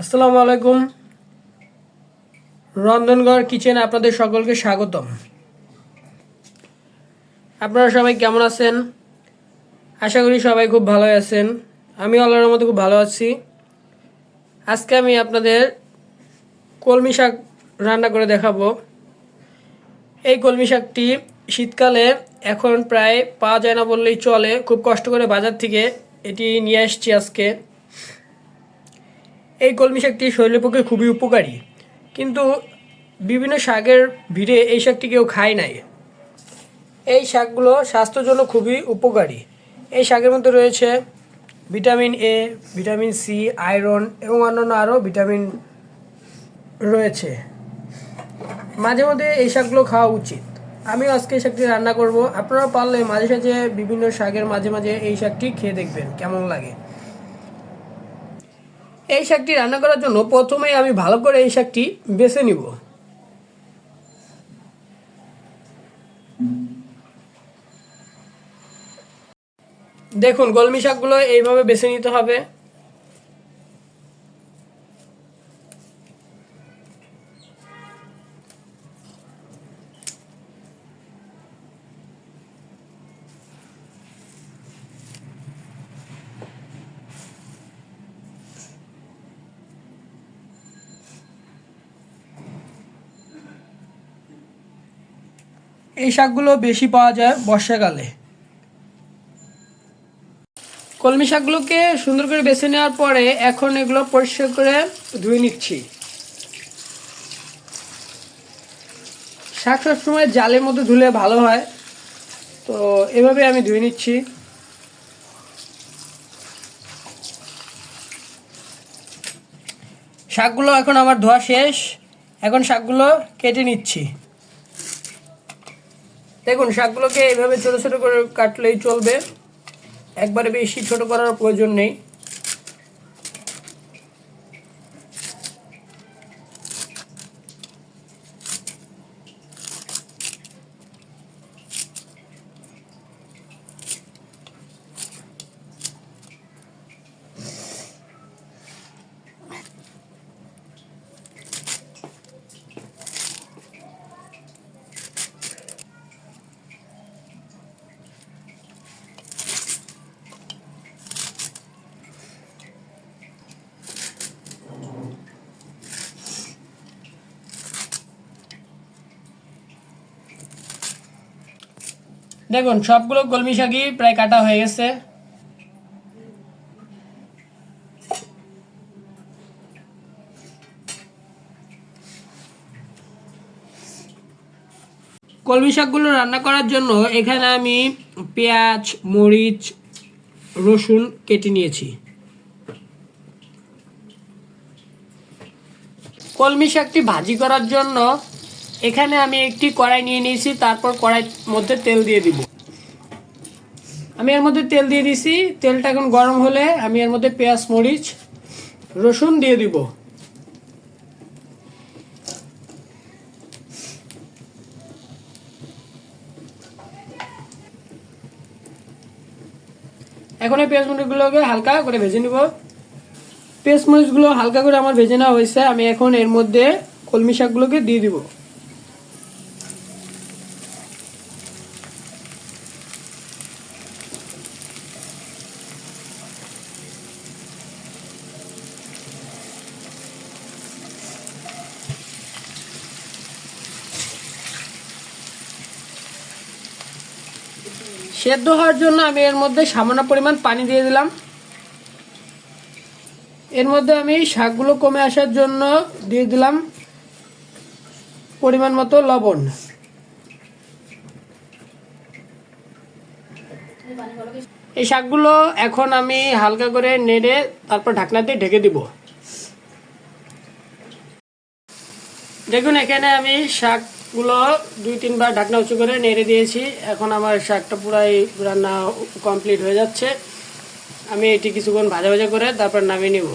আসসালামু আলাইকুম। রন্ধনগড় কিচেন আপনাদের সকলকে স্বাগতম। আপনারা সবাই কেমন আছেন? আশা করি সবাই খুব ভালো আছেন। আমি আল্লাহর মধ্যে খুব ভালো আছি। আজকে আমি আপনাদের কলমি শাক রান্না করে দেখাবো। এই কলমি শাকটি শীতকালে এখন প্রায় পাওয়া যায় না বললেই চলে। খুব কষ্ট করে বাজার থেকে এটি নিয়ে আসছি আজকে। এই কলমি শাকটি শরীরের পক্ষে খুবই উপকারী। কিন্তু বিভিন্ন শাকের ভিড়ে এই শাকটি কেউ খায় নাই। এই শাকগুলো স্বাস্থ্যের জন্য খুবই উপকারী। এই শাকের মধ্যে রয়েছে vitamin A vitamin C iron এবং অন্যান্য আরও ভিটামিন রয়েছে। মাঝে মধ্যে এই শাকগুলো খাওয়া উচিত। আমি আজকে এই শাকটি রান্না করব। আপনারা পারলে মাঝে সাঝে বিভিন্ন শাকের মাঝে মাঝে এই শাকটি খেয়ে দেখবেন, কেমন লাগে। এই শাকটি রান্না করার জন্য প্রথমে আমি ভালো করে এই শাকটি বেছে নিব। দেখুন কলমি শাকগুলো এইভাবে বেছে নিতে হবে। এই শাকগুলো বেশি পাওয়া যায় বর্ষাকালে। কলমি শাকগুলোকে সুন্দর করে বেছে নেওয়ার পরে এখন এগুলো পরিষ্কার করে ধুয়ে নিচ্ছি। শাক সবসময় জালের মধ্যে ধুলে ভালো হয়, তো এভাবে আমি ধুয়ে নিচ্ছি। শাকগুলো এখন আমার ধোয়া শেষ, এখন শাকগুলো কেটে নিচ্ছি। দেখুন শাকগুলোকে এইভাবে ছোট ছোট করে কাটলেই চলবে। একবারে বেশি ছোট করার প্রয়োজন নেই। দেখুন, সবগুলো কলমি শাকই প্রায় কাটা হয়ে গেছে। কলমি শাকগুলো রান্না করার জন্য এখানে আমি পেঁয়াজ, মরিচ, রসুন কেটে নিয়েছি। কলমি শাকটি ভাজি করার জন্য এখানে আমি একটি কড়াই নিয়ে নিয়েছি, তারপর কড়াইয়ের মধ্যে তেল দিয়ে দিব। আমি এর মধ্যে তেল দিয়ে দিছি, তেলটা এখন গরম হলে আমি এর মধ্যে পেঁয়াজ, মরিচ, রসুন দিয়ে দিব। এখন এই পেঁয়াজ, মরিচগুলোকে হালকা করে ভেজে নিব। পেঁয়াজ, মরিচগুলো হালকা করে আমার ভেজে নেওয়া হয়েছে, আমি এখন এর মধ্যে কলমি শাকগুলোকে দিয়ে দিব। সেদ্ধ হওয়ার জন্য আমি এর মধ্যে সামান্য পরিমাণ পানি দিয়ে দিলাম। এর মধ্যে আমি শাকগুলো কমে আসার জন্য দিয়ে দিলাম পরিমাণ মতো লবণ। এই শাকগুলো এখন আমি হালকা করে নেড়ে তারপর ঢাকনা দিয়ে ঢেকে দিব। দেখুন, এখানে আমি শাকগুলো দুই তিনবার ঢাকনা উঁচু করে নেড়ে দিয়েছি। এখন আমার শাকটা পুরাই রান্না কমপ্লিট হয়ে যাচ্ছে। আমি এটি কিছুক্ষণ ভাজা ভাজা করে তারপর নামিয়ে নিব।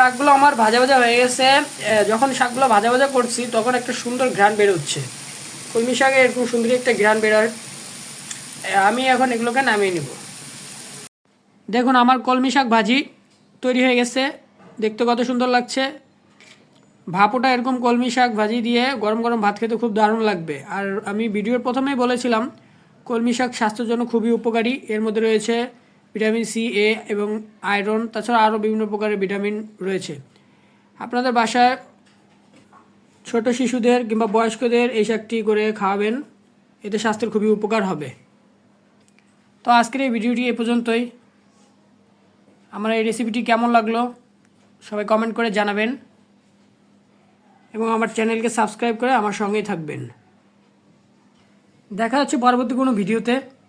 শাকগুলো আমার ভাজা ভাজা হয়ে গেছে। যখন শাকগুলো ভাজা ভাজা করছি, তখন একটা সুন্দর ঘ্রাণ বেরোচ্ছে কলমি শাকে এরকম সুন্দর একটা ঘ্রাণ বেরোয় আমি এখন এগুলোকে নামিয়ে নিব। দেখুন, আমার কলমি শাক ভাজি তৈরি হয়ে গেছে। দেখতে কত সুন্দর লাগছে। ভাপোটা এরকম কলমি শাক ভাজি দিয়ে গরম গরম ভাত খেতে খুব দারুণ লাগবে। আর আমি ভিডিওর প্রথমেই বলেছিলাম, কলমি শাক স্বাস্থ্যের জন্য খুবই উপকারী। এর মধ্যে রয়েছে ভিটামিন সি, এ এবং আয়রন, তাছাড়া আরও বিভিন্ন প্রকারের ভিটামিন রয়েছে। আপনাদের বাসায় ছোট শিশুদের কিংবা বয়স্কদের এই শাকটি করে খাওয়াবেন, এতে স্বাস্থ্যের খুবই উপকার হবে। তো আজকের এই ভিডিওটি এ পর্যন্তই। আমার এই রেসিপিটি কেমন লাগল, সবাই কমেন্ট করে জানাবেন এবং আমার চ্যানেলকে সাবস্ক্রাইব করে আমার সঙ্গেই থাকবেন। দেখা হচ্ছে পরবর্তী কোনো ভিডিওতে।